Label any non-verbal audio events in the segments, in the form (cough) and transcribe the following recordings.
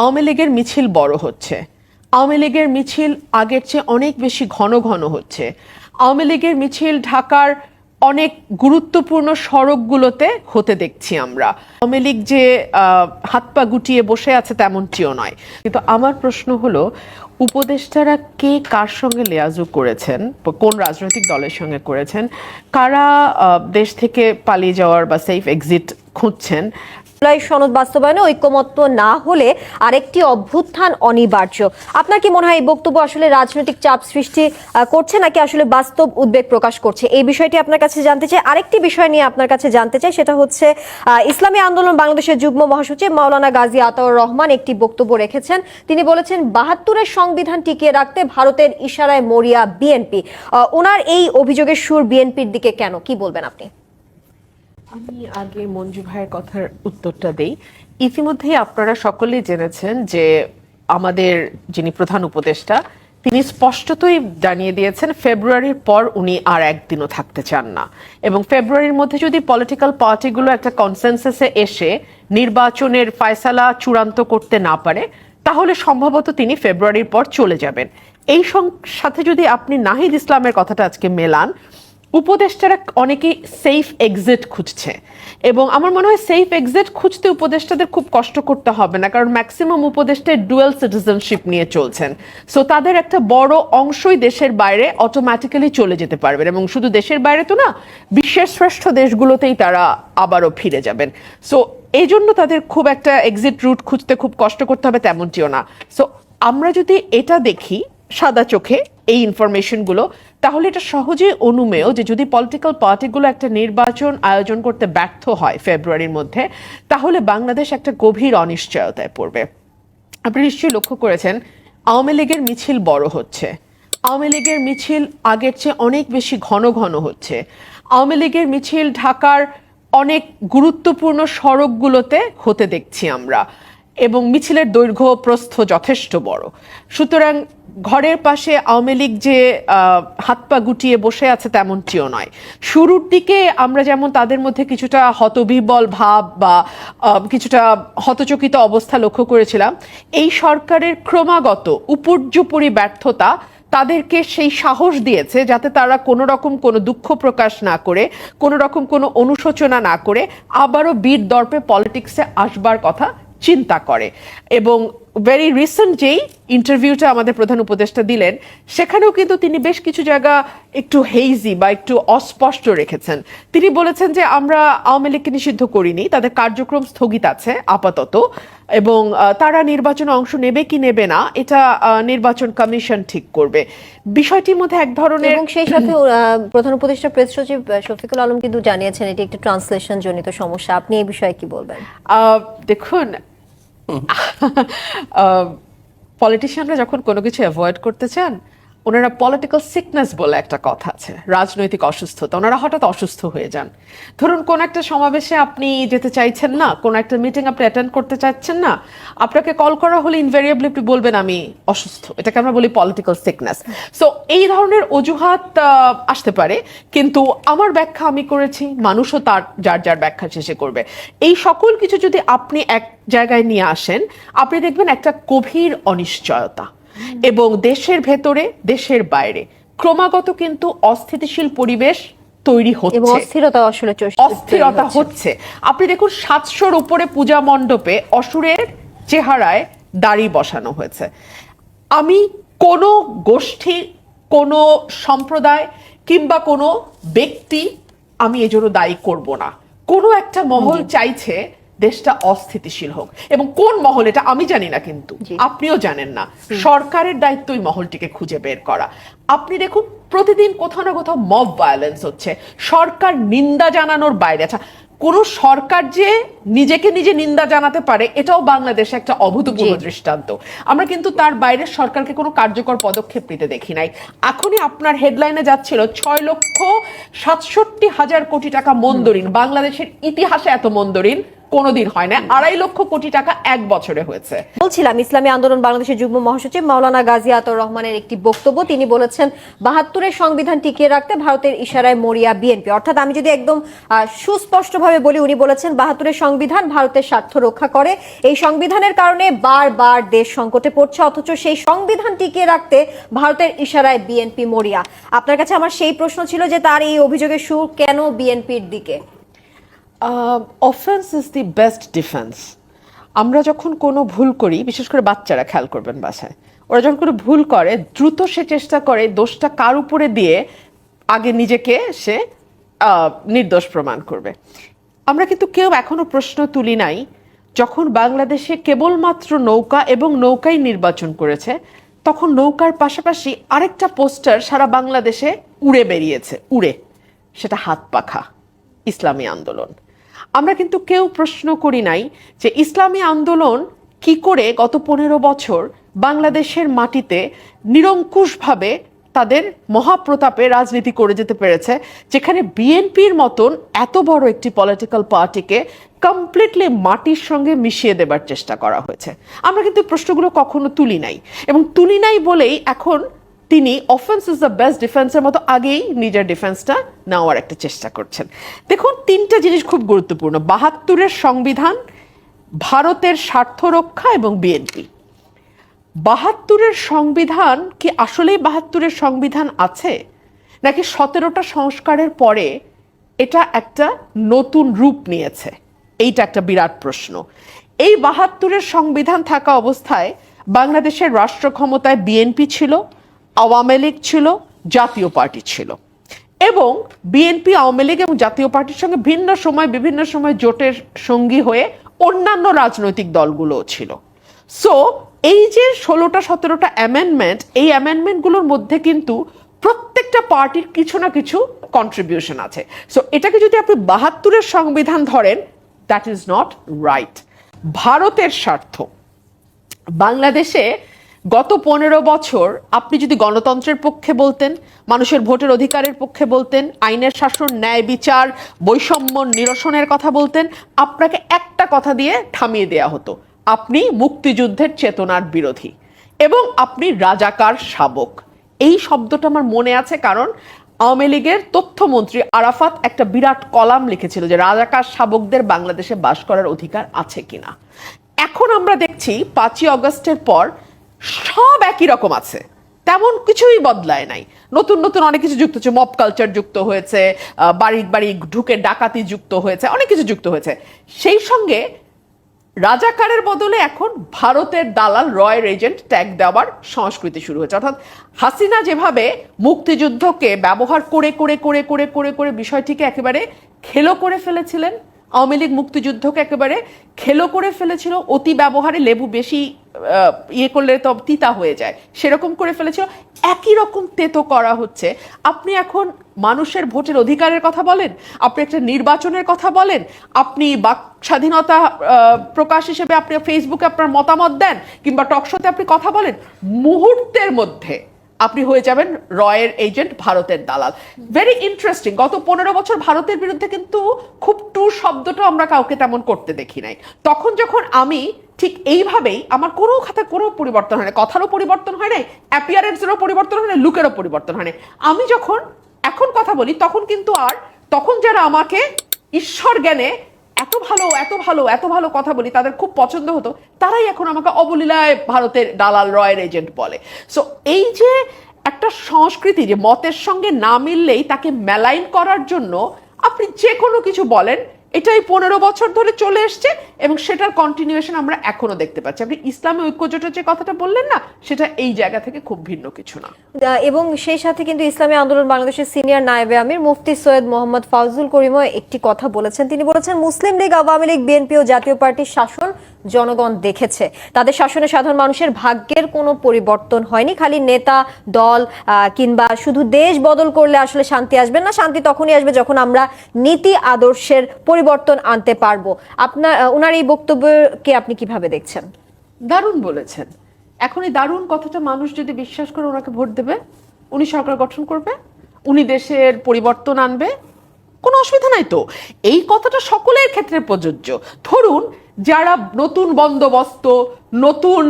আওয়ামী লীগের মিছিল বড় হচ্ছে। আওয়ামী লীগের মিছিল আগের চেয়ে অনেক বেশি ঘন ঘন হচ্ছে। আওয়ামী লীগের মিছিল ঢাকার অনেক গুরুত্বপূর্ণ সড়কগুলোতে হতে দেখছি আমরা। আওয়ামী লীগ যে হাত পা গুটিয়ে বসে আছে তেমনটিও নয়। কিন্তু আমার প্রশ্ন হলো, উপদেষ্টারা কে কার সঙ্গে লেয়াজু করেছেন? কোন রাজনৈতিক দলের সঙ্গে করেছেন? কারা দেশ থেকে পালিয়ে যাওয়ার বা সেফ এক্সিট খুঁজছেন? জুলাই সনদ বাস্তবায়নে ঐক্যমত্য না হলে আরেকটি অভ্যুত্থান অনিবার্য। আপনার কি মনে হয় এই বক্তব্য আসলে রাজনৈতিক চাপ সৃষ্টি করছে নাকি আসলে বাস্তব উদ্বেগ প্রকাশ করছে? এই বিষয়টি আপনার কাছে জানতে চাই। আরেকটি বিষয় নিয়ে আপনার কাছে জানতে চাই, সেটা হচ্ছে ইসলামী আন্দোলন বাংলাদেশের যুগ্ম মহাসচিব মাওলানা গাজী আতাউর রহমান একটি বক্তব্য রেখেছেন। তিনি বলেছেন, বাহাত্তরের সংবিধান টিকিয়ে রাখতে ভারতের ইশারায় মরিয়া বিএনপি। ওনার এই অভিযোগের সুর বিএনপির দিকে কেন? কি বলবেন আপনি? আমি আগে মঞ্জু ভাইয়ের কথার উত্তরটা দেই। ইতিমধ্যেই আপনারা সকলেই জেনেছেন যে আমাদের যিনি প্রধান উপদেষ্টা, তিনি স্পষ্টতই জানিয়ে দিয়েছেন ফেব্রুয়ারির পর উনি আর একদিনও থাকতে চান না। এবং ফেব্রুয়ারির মধ্যে যদি পলিটিক্যাল পার্টিগুলো একটা কনসেনসাসে এসে নির্বাচনের ফয়সালা চূড়ান্ত করতে না পারে, তাহলে সম্ভবত তিনি ফেব্রুয়ারির পর চলে যাবেন। এই সাথে যদি আপনি নাহিদ ইসলামের কথাটা আজকে মেলান উপদেষ্টারা অনেকেই সেফ এক্সিট খুঁজছে। এবং আমার মনে হয় সেফ এক্সিট খুঁজতে উপদেষ্টাদের খুব কষ্ট করতে হবে না, কারণ ম্যাক্সিমাম উপদেষ্টায় ডুয়েল সিটিজেনশিপ নিয়ে চলছেন। সো তাদের একটা বড় অংশই দেশের বাইরে অটোমেটিক্যালি চলে যেতে পারবেন এবং শুধু দেশের বাইরে তো না, বিশ্বের শ্রেষ্ঠ দেশগুলোতেই তারা আবারও ফিরে যাবেন। সো এই জন্য তাদের খুব একটা এক্সিট রুট খুঁজতে খুব কষ্ট করতে হবে তেমনটিও না। সো আমরা যদি এটা দেখি সাদা চোখে এই ইনফরমেশনগুলো তাহলে এটা সহজে অনুমেয় যে যদি পলিটিক্যাল পার্টিগুলো একটা নির্বাচন আয়োজন করতে ব্যর্থ হয় ফেব্রুয়ারির মধ্যে, তাহলে বাংলাদেশ একটা গভীর অনিশ্চয়তায় পড়বে। আপনি নিশ্চয়ই লক্ষ্য করেছেন, আওয়ামী লীগের মিছিল বড় হচ্ছে। আওয়ামী লীগের মিছিল আগের চেয়ে অনেক বেশি ঘন ঘন হচ্ছে। আওয়ামী লীগের মিছিল ঢাকার অনেক গুরুত্বপূর্ণ সড়কগুলোতে হতে দেখছি আমরা। এবং মিছিলের দৈর্ঘ্য প্রস্থ যথেষ্ট বড়। সুতরাং ঘরের পাশে আওয়ামী লীগ যে হাত পা গুটিয়ে বসে আছে তেমনটিও নয়। শুরুর দিকে আমরা যেমন তাদের মধ্যে কিছুটা হতবিবল ভাব বা কিছুটা হতচকিত অবস্থা লক্ষ্য করেছিলাম, এই সরকারের ক্রমাগত উপর্যুপরি ব্যর্থতা তাদেরকে সেই সাহস দিয়েছে যাতে তারা কোনো রকম কোনো দুঃখ প্রকাশ না করে, কোনো রকম কোনো অনুশোচনা না করে, আবারও বীর দর্পে পলিটিক্সে আসবার কথা চিন্তা করে। এবং ভেরি রিসেন্ট যেই ইন্টারভিউটা আমাদের প্রধান উপদেষ্টা দিলেন সেখানেও কিন্তু তিনি বেশ কিছু জায়গা একটু হেইজি বা একটু অস্পষ্ট রেখেছেন। তিনি বলেছেন যে আমরা আওয়ামী লীগকে নিষিদ্ধ করিনি তাদের কার্যক্রম স্থগিত আছে আপাতত এবং তারা নির্বাচনে অংশ নেবে কি নেবে না এটা নির্বাচন কমিশন ঠিক করবে। বিষয়টির মধ্যে এক ধরনের এবং সেই সাথে প্রধান উপদেষ্টা প্রেস সচিব শফিকুল আলম কিন্তু জানিয়েছেন এটি একটি ট্রান্সলেশন জনিত সমস্যা। আপনি এই বিষয়ে কি বলবেন? আহ, দেখুন (laughs) পলিটিশিয়ানরা যখন কোনো কিছু অ্যাভয়েড করতে চান ওনারা পলিটিক্যাল সিকনেস বলে একটা কথা আছে, রাজনৈতিক অসুস্থতা। ওনারা হঠাৎ অসুস্থ হয়ে যান। ধরুন, কোন একটা সমাবেশে আপনি যেতে চাইছেন না, কোন একটা মিটিং আপনি অ্যাটেন্ড করতে চাচ্ছেন না, আপনাকে কল করা হলে ইনভেরিয়েবলি আপনি বলবেন, আমি অসুস্থ। এটাকে আমরা বলি পলিটিক্যাল সিকনেস সো এই ধরনের অজুহাত আসতে পারে, কিন্তু আমার ব্যাখ্যা আমি করেছি, মানুষও তার, যার যার ব্যাখ্যা শেষে করবে। এই সকল কিছু যদি আপনি এক জায়গায় নিয়ে আসেন, আপনি দেখবেন একটা গভীর অনিশ্চয়তা। (laughs) এবং দেশের ভেতরে দেশের বাইরে। ক্রমাগত কিন্তু অস্থিতিশীল পরিবেশ তৈরি এবং হচ্ছে অস্থিরতা আসলে অস্থিরতা। হচ্ছে। আপনি দেখুন সাতশোর উপরে পূজা মণ্ডপে অসুরের চেহারায় দাড়ি বসানো হয়েছে। আমি কোনো গোষ্ঠী কোনো সম্প্রদায় কিংবা কোনো ব্যক্তি আমি এজন্য দায়ী করব না। কোনো একটা মহল চাইছে দেশটা অস্থিতিশীল হোক। এবং কোন মহল এটা আমি জানি না কিন্তু। আপনিও জানেন না। সরকারের দায়িত্ব ওই মহলটিকে খুঁজে বের করা। আপনি দেখুন প্রতিদিন কোথাও না কোথাও মব ভায়োলেন্স হচ্ছে। সরকার নিন্দা জানানোর বাইরে আচ্ছা কোন সরকার যে নিজেকে নিজে নিন্দা জানাতে পারে এটাও বাংলাদেশে একটা অভূতপূর্ব জি। দৃষ্টান্ত। আমরা কিন্তু তার বাইরে সরকারকে কোনো কার্যকর পদক্ষেপ নিতে দেখি নাই। এখনই আপনার হেডলাইনে যাচ্ছিল ছয় লক্ষ সাতষট্টি হাজার কোটি টাকা মন্দরিন। বাংলাদেশের ইতিহাসে এত মন্দরিন। কোনোদিন হয় না। আড়াই লক্ষ কোটি টাকা এক বছরে হয়েছে। বলছিলাম, ইসলামী আন্দোলন বাংলাদেশের যুগ্ম মহাসচিব মাওলানা গাজী আতর রহমানের একটি বক্তব্য। তিনি বলেছেন, বাহাত্তরের সংবিধান টিকিয়ে রাখতে ভারতের ইশারায় মরিয়া বিএনপি। অর্থাৎ আমি যদি একদম সুস্পষ্টভাবে বলি, উনি বলেছেন, বাহাত্তরের সংবিধান ভারতের স্বার্থ রক্ষা করে। এই সংবিধানের কারণে বারবার দেশ সংকটে পড়ছে, অথচ সেই সংবিধান টিকিয়ে রাখতে ভারতের ইশারায় বিএনপি মরিয়া। আপনার কাছে আমার সেই প্রশ্ন ছিল যে তার এই অভিযোগের সুর কেন বিএনপির দিকে? Offence is the best defence আমরা যখন কোনো ভুল করি, বিশেষ করে বাচ্চারা খেয়াল করবেন বাসায়, ওরা যখন কোনো ভুল করে, দ্রুত সে চেষ্টা করে দোষটা কার উপরে দিয়ে আগে নিজেকে সে নির্দোষ প্রমাণ করবে। আমরা কিন্তু কেউ এখনও প্রশ্ন তুলি নাই, যখন বাংলাদেশে কেবলমাত্র নৌকা এবং নৌকাই নির্বাচন করেছে, তখন নৌকার পাশাপাশি আরেকটা পোস্টার সারা বাংলাদেশে উড়ে বেরিয়েছে, উড়ে, সেটা হাত পাখা, ইসলামী আন্দোলন। আমরা কিন্তু কেউ প্রশ্ন করি নাই যে ইসলামী আন্দোলন কি করে গত পনেরো বছর বাংলাদেশের মাটিতে নিরঙ্কুশভাবে তাদের মহাপ্রতাপে রাজনীতি করে যেতে পেরেছে, যেখানে বিএনপির মতন এত বড় একটি পলিটিক্যাল পার্টিকে কমপ্লিটলি মাটির সঙ্গে মিশিয়ে দেবার চেষ্টা করা হয়েছে। আমরা কিন্তু প্রশ্নগুলো কখনো তুলি নাই এবং তুলি নাই বলেই এখন তিনি অফেন্স ইজ দ্য বেস্ট ডিফেন্সের মতো আগেই নিজের ডিফেন্সটা নেওয়ার একটা চেষ্টা করছেন। দেখুন, তিনটা জিনিস খুব গুরুত্বপূর্ণ। বাহাত্তরের সংবিধান, ভারতের স্বার্থ রক্ষা এবং বিএনপি। বাহাত্তরের সংবিধান কি আসলেই বাহাত্তরের সংবিধান আছে? নাকি সতেরোটা সংস্কারের পরে এটা একটা নতুন রূপ নিয়েছে? এইটা একটা বিরাট প্রশ্ন। এই বাহাত্তরের সংবিধান থাকা অবস্থায় বাংলাদেশের রাষ্ট্র ক্ষমতায় বিএনপি ছিল আওয়ামী লীগ ছিল, জাতীয় পার্টি ছিল। এবং বিএনপি, আওয়ামী লীগ এবং জাতীয় পার্টির সঙ্গে ভিন্ন সময়, বিভিন্ন সময় জোটের সঙ্গী হয়ে অন্যান্য রাজনৈতিক দলগুলোও ছিল। সো এই যে ষোলোটা, সতেরোটা অ্যামেন্ডমেন্ট এই অ্যামেন্ডমেন্টগুলোর মধ্যে কিন্তু প্রত্যেকটা পার্টির কিছু না কিছু কন্ট্রিবিউশন আছে। সো এটাকে যদি আপনি বাহাত্তরের সংবিধান ধরেন দ্যাট ইজ নট রাইট ভারতের স্বার্থ। বাংলাদেশে গত পনেরো বছর আপনি যদি গণতন্ত্রের পক্ষে বলতেন, মানুষের ভোটের অধিকারের পক্ষে বলতেন, আইনের শাসন, ন্যায় বিচার, বৈষম্য নিরসনের কথা বলতেন, আপনাকে একটা কথা দিয়ে থামিয়ে দেয়া হতো, আপনি মুক্তিযুদ্ধের চেতনার বিরোধী এবং আপনি রাজাকার শাবক। এই শব্দটা আমার মনে আছে কারণ আওয়ামী লীগের তথ্যমন্ত্রী আরাফাত একটা বিরাট কলাম লিখেছিল যে রাজাকার শাবকদের বাংলাদেশে বাস করার অধিকার আছে কিনা। এখন আমরা দেখছি পাঁচই অগস্টের পর সব একই রকম আছে। তেমন কিছুই বদলায় নাই। নতুন নতুন অনেক কিছু যুক্ত হচ্ছে। মপ কালচার যুক্ত হয়েছে আহ, বাড়ি ঢুকে ডাকাতি যুক্ত হয়েছে অনেক কিছু যুক্ত হয়েছে। সেই সঙ্গে রাজাকারের বদলে এখন ভারতের দালাল রয়ের এজেন্ট ট্যাগ দেওয়ার সংস্কৃতি শুরু হয়েছে। অর্থাৎ হাসিনা যেভাবে মুক্তিযুদ্ধকে ব্যবহার করে করে করে করে করে করে বিষয়টিকে একেবারে খেলো করে ফেলেছিলেন আওয়ামী লীগ মুক্তিযুদ্ধকে একেবারে খেলো করে ফেলেছিল অতি ব্যবহারে লেবু বেশি ইয়ে করলে তো তিতা হয়ে যায়। সেরকম করে ফেলেছিল। একই রকম তেতো করা হচ্ছে। আপনি এখন মানুষের ভোটের অধিকারের কথা বলেন, আপনি একটা নির্বাচনের কথা বলেন, আপনি বাক স্বাধীনতা প্রকাশ হিসেবে আপনি ফেসবুকে আপনার মতামত দেন কিংবা টকশোতে আপনি কথা বলেন, মুহূর্তের মধ্যে আপনি হয়ে যাবেন রয়ের এজেন্ট ভারতের দালাল। ভেরি ইন্টারেস্টিং গত পনেরো বছর ভারতের বিরুদ্ধে কিন্তু খুব টু শব্দটা আমরা কাউকে তেমন করতে দেখি নাই। তখন যখন আমি ঠিক এইভাবেই আমার কোনো খাতে কোনো পরিবর্তন হয় না। কথারও পরিবর্তন হয় নাই অ্যাপিয়ারেন্সেরও পরিবর্তন হয় না লুকেরও পরিবর্তন হয় না আমি যখন এখন কথা বলি, তখন কিন্তু আর, তখন যারা আমাকে ঈশ্বর জ্ঞানে এত ভালো এত ভালো এত ভালো কথা বলি, তাদের খুব পছন্দ হতো, তারাই এখন আমাকে অবলীলায় ভারতের দালাল রয়ের এজেন্ট বলে। সো এই যে একটা সংস্কৃতি, যে মতের সঙ্গে না মিললেই তাকে মেলাইন করার জন্য আপনি যে কোনো কিছু বলেন এটাই পনেরো বছর ধরে চলে এসছে এবং সেটার কন্টিনিউয়েশন আমরা এখনও দেখতে পাচ্ছি। আপনি ইসলামী ঐক্যজোটের যে কথাটা বললেন না, সেটা এই জায়গা থেকে খুব ভিন্ন কিছু না। এবং সেই সাথে কিন্তু ইসলামী আন্দোলন বাংলাদেশের সিনিয়র নায়েবে আমির মুফতি সৈয়দ মোহাম্মদ ফাউজুল করিমও একটি কথা বলেছেন। তিনি বলেছেন, মুসলিম লীগ, আওয়ামী লীগ, বিএনপি ও জাতীয় পার্টির শাসন জনগণ দেখেছে। তাদের শাসনে সাধারণ মানুষের ভাগ্যের কোনো পরিবর্তন হয়নি। খালি নেতা, দল কিংবা শুধু দেশ বদল করলে আসলে শান্তি আসবে না, শান্তি তখনই আসবে যখন আমরা নীতি আদর্শের পরিবর্তন আনতে পারব। আপনার ওনার এই বক্তব্যকে আপনি কীভাবে দেখছেন? দারুণ বলেছেন। এখন এই দারুণ কথাটা মানুষ যদি বিশ্বাস করে ওনাকে ভোট দেবে, উনি সরকার গঠন করবে, উনি দেশের পরিবর্তন আনবে কোনো অসুবিধা নাই তো? এই কথাটা সকলের ক্ষেত্রে প্রযোজ্য। ধরুন যারা নতুন বন্দোবস্ত নতুন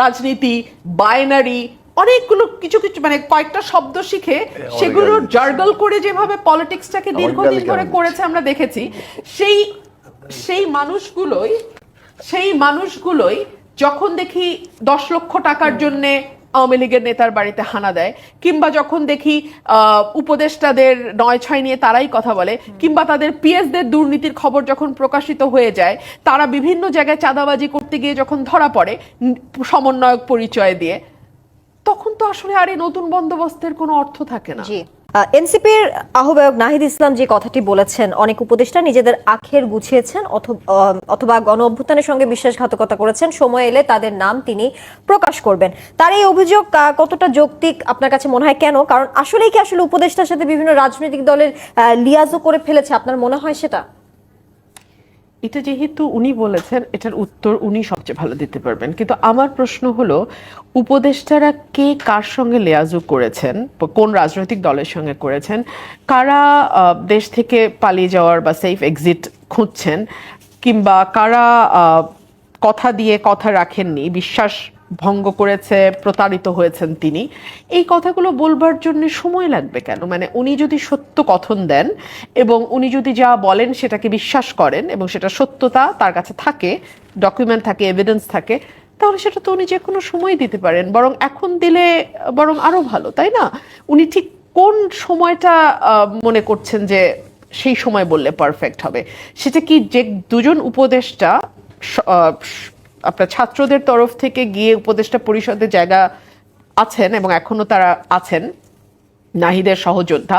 রাজনীতি বাইনারি অনেকগুলো কিছু কিছু মানে কয়েকটা শব্দ শিখে সেগুলো জার্গল করে যেভাবে পলিটিক্সটাকে দীর্ঘদিন ধরে করেছে আমরা দেখেছি সেই সেই মানুষগুলোই সেই মানুষগুলোই যখন দেখি দশ লক্ষ টাকার জন্যে আওয়ামী লীগের নেতার বাড়িতে হানা দেয়, কিংবা যখন দেখি উপদেষ্টাদের নয় ছয় নিয়ে তারাই কথা বলে, কিংবা তাদের পিএসদের দুর্নীতির খবর যখন প্রকাশিত হয়ে যায়, তারা বিভিন্ন জায়গায় চাঁদাবাজি করতে গিয়ে যখন ধরা পড়ে সমন্বয়ক পরিচয় দিয়ে, তখন তো আসলে আর এই নতুন বন্দোবস্তের কোনো অর্থ থাকে না। এনসিপির আহ্বায়ক নাহিদ ইসলাম যে কথাটি বলেছেন, অনেক উপদেষ্টা নিজেদের আখের গুছিয়েছেন অথ- অথবা গণ অভ্যুত্থানের সঙ্গে বিশ্বাসঘাতকতা করেছেন, সময় এলে তাদের নাম তিনি প্রকাশ করবেন। তার এই অভিযোগ কতটা যৌক্তিক আপনার কাছে মনে হয়? কেন? কারণ আসলেই কি আসলে উপদেষ্টার সাথে বিভিন্ন রাজনৈতিক দলের লিয়াজও করে ফেলেছে, আপনার মনে হয় সেটা? এটা যেহেতু উনি বলেছেন, এটার উত্তর উনি সবচেয়ে ভালো দিতে পারবেন। কিন্তু আমার প্রশ্ন হলো, উপদেষ্টারা কে কার সঙ্গে লেয়াজু করেছেন, কোন রাজনৈতিক দলের সঙ্গে করেছেন, কারা দেশ থেকে পালিয়ে যাওয়ার বা সেফ এক্সিট খুঁজছেন, কিংবা কারা কথা দিয়ে কথা রাখেননি, বিশ্বাস ভঙ্গ করেছে, প্রতারিত হয়েছেন তিনি। এই কথাগুলো বলবার জন্য সময় লাগবে কেন? মানে উনি যদি সত্য কথন দেন এবং উনি যদি যা বলেন সেটাকে বিশ্বাস করেন এবং সেটা সত্যতা তার কাছে থাকে ডকুমেন্ট থাকে এভিডেন্স থাকে, তাহলে সেটা তো উনি যে কোনো সময় দিতে পারেন। বরং এখন দিলে, বরং আরও ভালো, তাই না? উনি ঠিক কোন সময়টা মনে করছেন যে সেই সময় বললে পারফেক্ট হবে? সেটা কি যে দুজন উপদেষ্টা আপনার ছাত্রদের তরফ থেকে গিয়ে উপদেষ্টা পরিষদের জায়গা আছেন এবং এখনও তারা আছেন, নাহিদের সহযোদ্ধা।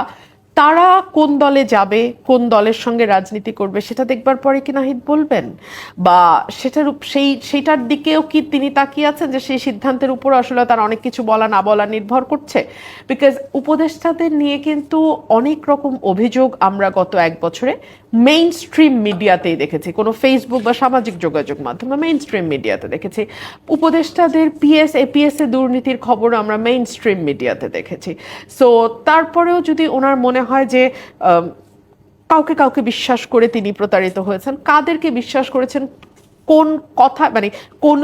তারা কোন দলে যাবে, কোন দলের সঙ্গে রাজনীতি করবে, সেটা দেখবার পরে কি নাহিদ বলবেন? বা সেটার সেই সেটার দিকেও কি তিনি তাকিয়ে আছেন যে সেই সিদ্ধান্তের উপর আসলে তার অনেক কিছু বলা, না বলা নির্ভর করছে? বিকজ উপদেষ্টাদের নিয়ে কিন্তু অনেক রকম অভিযোগ আমরা গত এক বছরে মেইন স্ট্রিম মিডিয়াতেই দেখেছি। কোনো ফেসবুক বা সামাজিক যোগাযোগ মাধ্যমে মেইন স্ট্রিম মিডিয়াতে দেখেছি। উপদেষ্টাদের পিএস এপিএস এ দুর্নীতির খবর আমরা মেইন স্ট্রিম মিডিয়াতে দেখেছি। সো তারপরেও যদি ওনার মনে হয় যে কাউকে কাউকে বিশ্বাস করে তিনি প্রতারিত হয়েছেন। কাদেরকে বিশ্বাস করেছেন? কোন কথা মানে কোন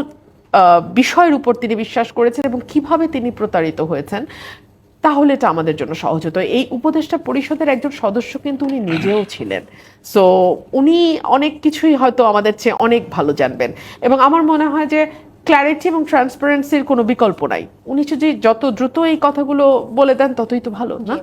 বিষয়ের উপর তিনি বিশ্বাস করেছেন এবং কীভাবে তিনি প্রতারিত হয়েছেন? তাহলে এটা আমাদের জন্য সহজ হতো। এই উপদেষ্টা পরিষদের একজন সদস্য কিন্তু উনি নিজেও ছিলেন। সো উনি অনেক কিছুই হয়তো আমাদের চেয়ে অনেক ভালো জানবেন। এবং আমার মনে হয় যে ক্ল্যারিটি এবং ট্রান্সপারেন্সির কোনো বিকল্প নাই। উনি যদি যত দ্রুত এই কথাগুলো বলে দেন, ততই তো ভালো, না?